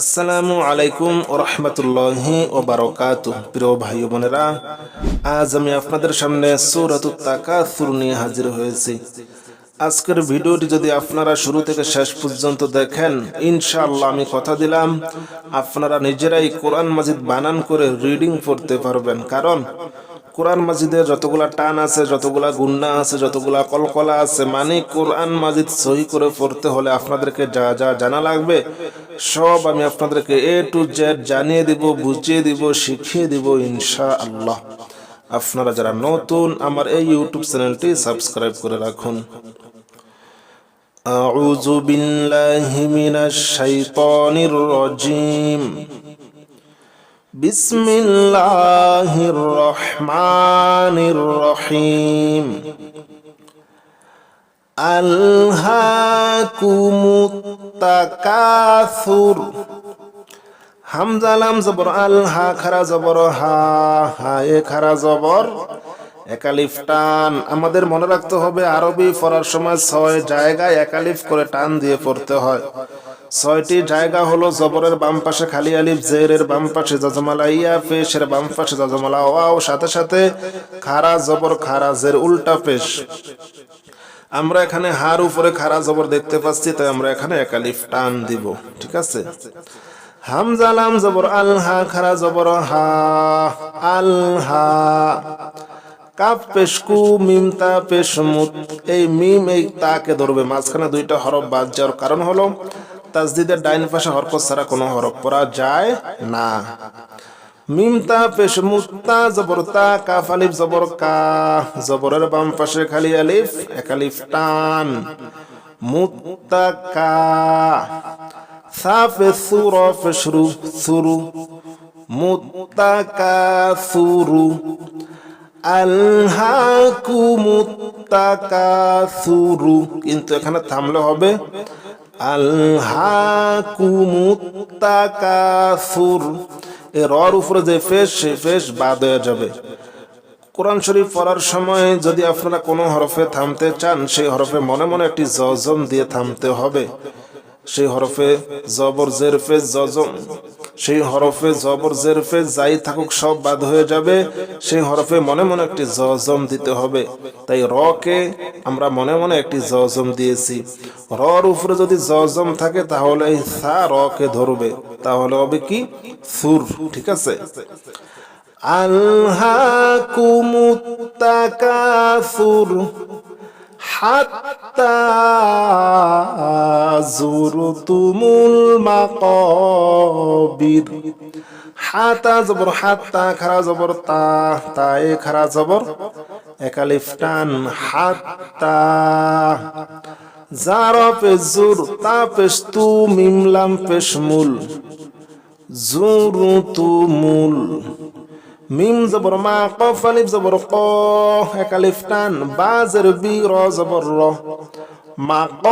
আসসালামু আলাইকুম ওরহমতুল্লাহি ও বারকাত প্রিয় ভাই বোনেরা, আজ আমি আপনাদের সামনে সৌরাতুত তাকাসুর নিয়ে হাজির হয়েছি। আজকের ভিডিওটি যদি আপনারা শুরু থেকে শেষ পর্যন্ত দেখেন, ইনশাআল্লাহ আমি কথা দিলাম, আপনারা নিজেরাই কোরআন মাজিদ বানান করে রিডিং পড়তে পারবেন। কারণ কোরআন মাজিদের যতগুলা টান আছে যতগুলা গুন্না আছে যতগুলা কলকলা আছে মানে কোরআন মাজিদ সহি করে পড়তে হলে আপনাদেরকে যা যা জানা লাগবে সব আমি আপনাদেরকে এ টু জেড জানিয়ে দিব বুঝিয়ে দিব শিখিয়ে দিব ইনশা আল্লাহ আপনারা যারা নতুন আমার এই ইউটিউব চ্যানেলটি সাবস্ক্রাইব করে রাখুন أعوذ بالله من الشيطان الرجيم بسم الله الرحمن الرحيم ألهاكم التكاثر হামজা লাম জবর আল হা খারা জবর হা হা এ খারা জবর একালিফ টান আমাদের মনে রাখতে হবে আরবি পড়ার সময় ছয় জায়গায় একালিফ করে টান দিয়ে পড়তে হয় ছয়টি জায়গা হলো জবরের বাম পাশে খালি আলিফ, জেরের বাম পাশে জজমালা ইয়া পেশের বাম পাশে জজমালা ওয়াও সাথে সাথে খারা জবর, খারা জের, উল্টা পেশ আমরা এখানে হার উপরে খারা জবর দেখতে পাচ্ছি, তাই আমরা এখানে একালিফ টান দিব, ঠিক আছে? হামজা, লাম জবর, আল, হা, খারা জবর, হা, আল, হা। কাপ পেশকু মিম, তা পেশমুত এই মিম, এই তাকে ধরবে। মাঝখানে দুইটা হরফ বাদ যাওয়ার কারণ হলো তাজদিদের ডাইন পাশে হরফ ছাড়া কোনো হরফ পড়া যায় না। মিম তা পেশমুত তা জবর তা কাফ আলিফ জবর কা। জবরের বাম পাশে খালি আলিফ, এক আলিফ টান। মুত্তাকা সাফে সুর ফেশরু সুরু মুত্তাকা সুরু আলহাকুমুত্তাকাসুরু কিন্তু এখানে থামলে হবে আলহাকুমুত্তাকাসুর। এ রর উপরে যে ফেস, সে ফেস বাদ হয়ে যাবে। কোরআন শরীফ পড়ার সময় যদি আপনারা কোনো হরফে থামতে চান, সেই হরফে মনে মনে একটি জজম দিয়ে থামতে হবে। সেই হরফে জবর জেরফে জজম সেই হরফে জবর জেরফে যাই থাকুক সব বাদ হয়ে যাবে, সেই হরফে মনে মনে একটি জজম দিতে হবে। তাই র কে আমরা মনে মনে একটি জজম দিয়েছি। রর উপরে যদি জজম থাকে তাহলে এই সা র কে ধরবে। তাহলে হবে কি? সুর, ঠিক আছে? আল্হাকুমুত্তাকাসুর। হাত্তা জুরতুমুল মাকাবির। হাতা জবর, হাত্তা, খারা জবর, তা, তায়ে, খারা জবর। একালিফ টান, হাত্তা। জারা পেশ জুর, তা পেশ তু মিমলাম পেশ মূল। জুরু তু মূল মিম জবর মা, কফ আলিফ জবর ক, এক আলিফ টান বাজের বি র জবর র মা ক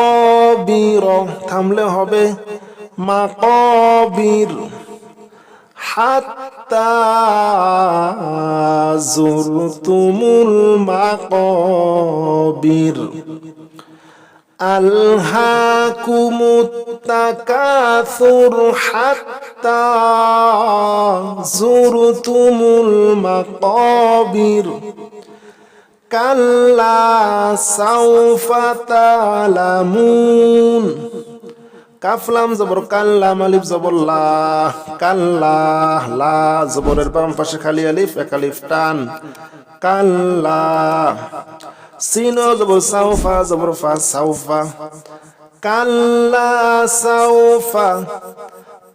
বি র থামলে হবে। মা ক বীর হাত্তা জুরতুমুল মাকবির ألهاكم التكاثر حتى زرتم المقابر كلا سوف تعلمون কাফলাম জবর কাল্লাম আলিফ জবর লা কাল্লা লা জবরের বাম পাশে খালি আলিফ এক আলিফ টান কাল্লা সিনো জবর সাউফা জবর ফা সাউফা কাল্লা সাউফা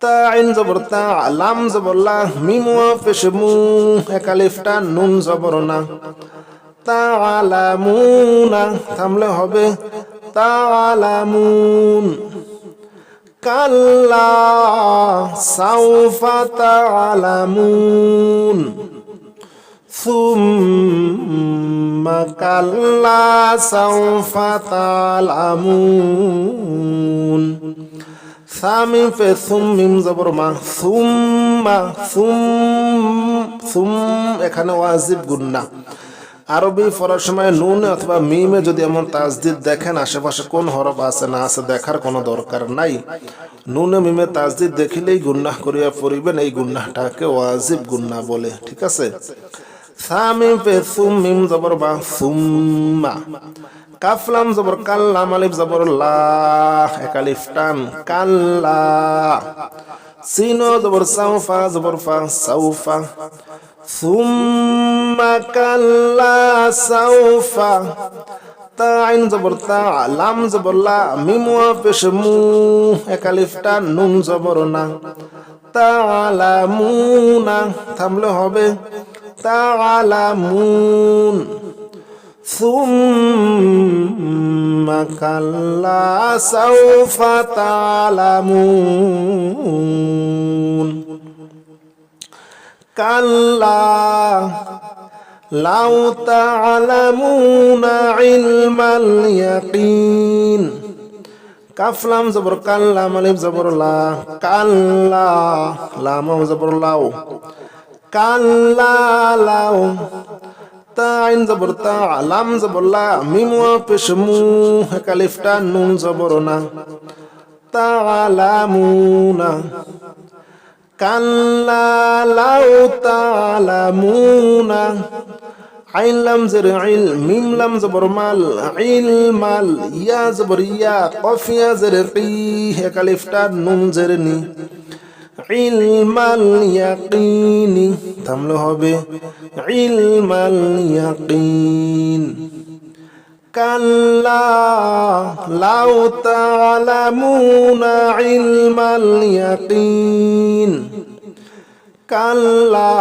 তা আইন জবর তা লাম জবর লা মিম পেশ মু এক নুন জবর না তা আলামুনা থামলে হবে তা আলামুন কাল্লা সাউফা তালামুন ثم كلا سوف تعلمون ثامن في ثم زبر ما ثم ثم ثم এখানে ওয়াজিব গুন্না আরবি পড়ার সময় নুন অথবা মিমে যদি এমন তাজদিদ দেখেন আশেপাশে কোন হরফ আছে না আছে দেখার কোনো দরকার নাই নুনে মিমে তাজদিদ দেখিলেই গুন্নাহ করিয়া পড়িবেন এই গুন্নাহটাকে ওয়াজিব গুন্নাহ বলে ঠিক আছে সামিম পে সুম মিম জবর বা সুম্মা। কাফলাম জবর কাল্লাম আলিফ জবর লা একালিফ টান কাল্লা। সিনো জবর সাউফা, জবর ফা সাউফা। সুম্মা কাল্লা সাউফা। তা আইন জবর তা, লাম জবর লা, মিম ওয়া পেশ মু একালিফ টান নুন জবর না। তালামুনা থামলে হবে। تعلمون ثم كلا سوف تعلمون كلا لو تعلمون علم اليقين كفلام زبر كلا مليم زبر لا كلا لام زبر لاو লাও কাল্লা লাও তাইন জবর তা লাম জবর লা, মিম ওয়া কালিফটা নুন জবর না। তালামুনা কাল্লা লাউ তালামুনা আইন লাম জের ইল মিম মাল ইল মাল জবর কফ ইয়া জের কি নুন জের ইলমাল ইয়াকিনি থামলে হবে ইলমাল ইয়াকিন কাল্লা লাউ তালামুনা ইলমাল ইয়াকিন كلا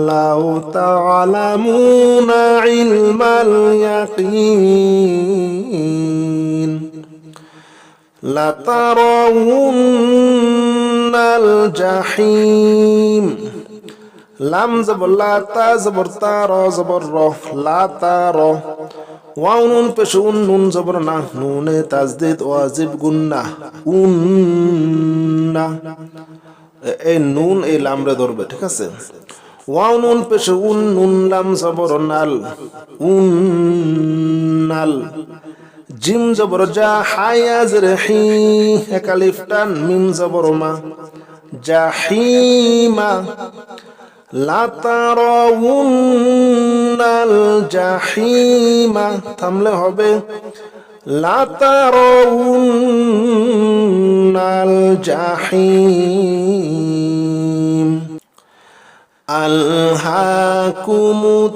لو تعلمون علم اليقين لترون জাহিম। লাম জবর, লা তা জবর, তা র জবর, র, লা তা র। ওয়া নুন পেশ, উন নুন জবর না। নুনে তাজদিদ, ওয়াজিব গুন্না, উন্না। এই নুন, এই লামরে ধরবে, ঠিক আছে? ওয়া নুন পেশ, উন নুন লাম জবর নাল, উন্নাল। জিম জবর যা হায়া জের হি একালিফ টান মিম জবর মা। জাহিমা লাতারউন্নাল জাহিমা। থামলে হবে লাতারউন্নাল জাহিম। আলহাকুমুত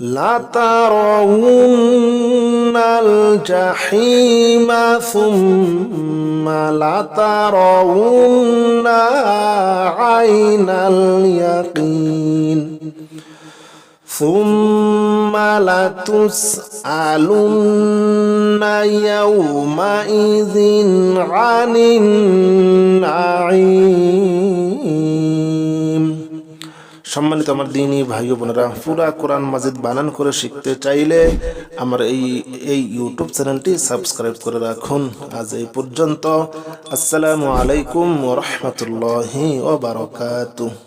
لترون الجحيم ثم لترون عين اليقين ثم لتسألن يومئذ عن النعيم সম্মানিত আমার দিনী ভাই বোনেরা, পুরা কোরআন মাজিদ বানান করে শিখতে চাইলে আমার এই এই ইউটিউব চ্যানেলটি সাবস্ক্রাইব করে রাখুন। আজ এই পর্যন্ত, আসসালামু আলাইকুম রহমতুল্লাহ ও বারকাতু।